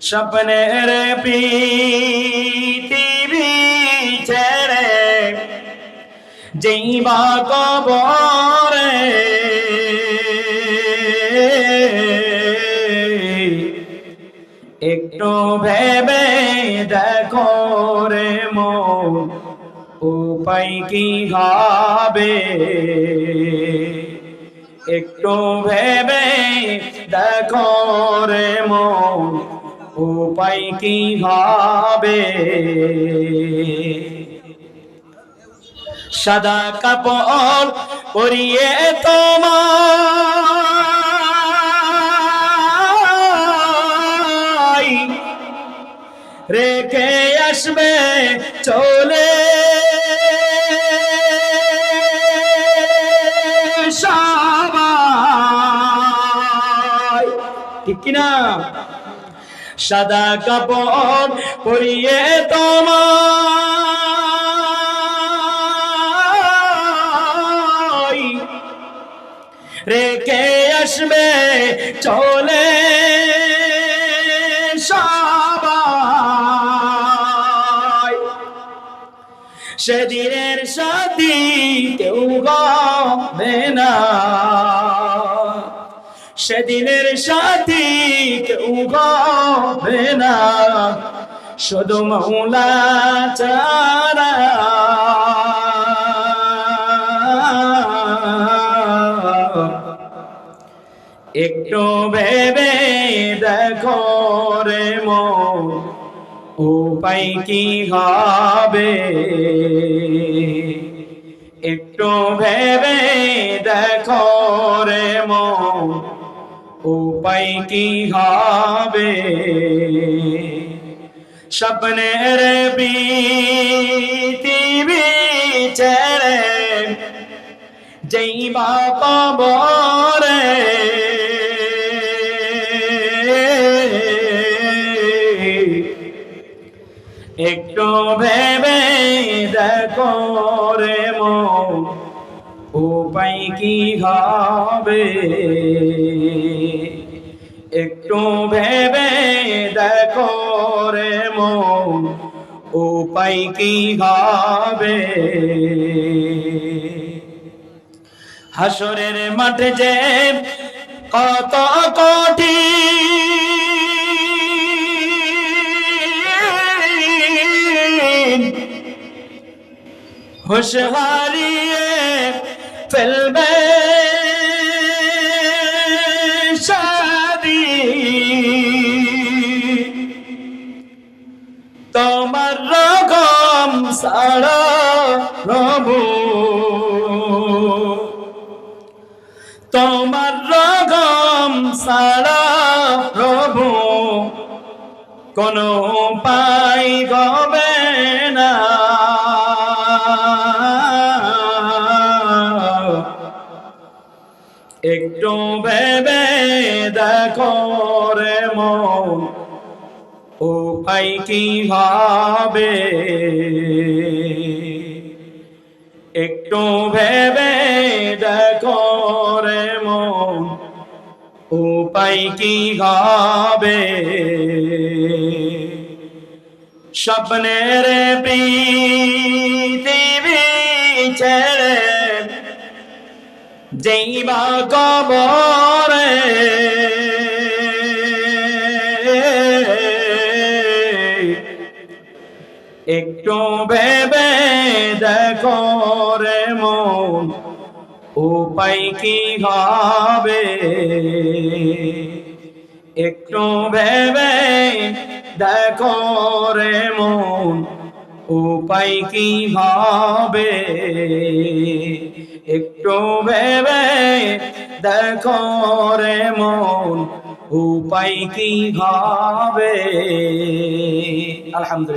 স্বপ্নের পৃথিবী ছেড়ে যেইবা কবরে। একটু ভেবে দেখো রে মন, উপায় কি হবে? একটু ভেবে দেখো রে মন উপায় কি হবে সাদা কাপড় পরিয়ে তোমায় রেখে আসবে চলে সবাই। ঠিক কিনা? সাদা কাপড় পরিয়ে তোমায়। রেখে আসবে চলে সেদিনের সাথী কেউ গবে না। সেদিনের সাথী কেউ গবে না। শুধু মৌলা চারা একটু ভেবে দেখো রে উপায় কি হবে? একটু ভেবে কি হবে? স্বপ্নের পৃথিবী ছেড়ে যেই বা কবরে একটু ভেবে দেখো রে উপায় কি হবে? একটু ভেবে দেখো রে মন, উপায় কি হবে? হাসরের মাঠে যে কত কোটি হুশ ফেলবে সারা প্রভু তোমার রকম সারা প্রভু কোনো পাই গবে না। একটু ভেবে দেখো রে মন, উপায় কি হবে একটু ভেবে দেখো রে মন, উপায় কি হবে? স্বপ্নের পৃথিবী ছেড়ে যেইবা কবরে একটু ভেবে দেখো উপায় কি হবে? একটু ভেবে দেখো রে মন, উপায় কি হবে? একটু ভেবে দেখো রে মন, উপায় কি হবে? আলহামদুলিল্লাহ।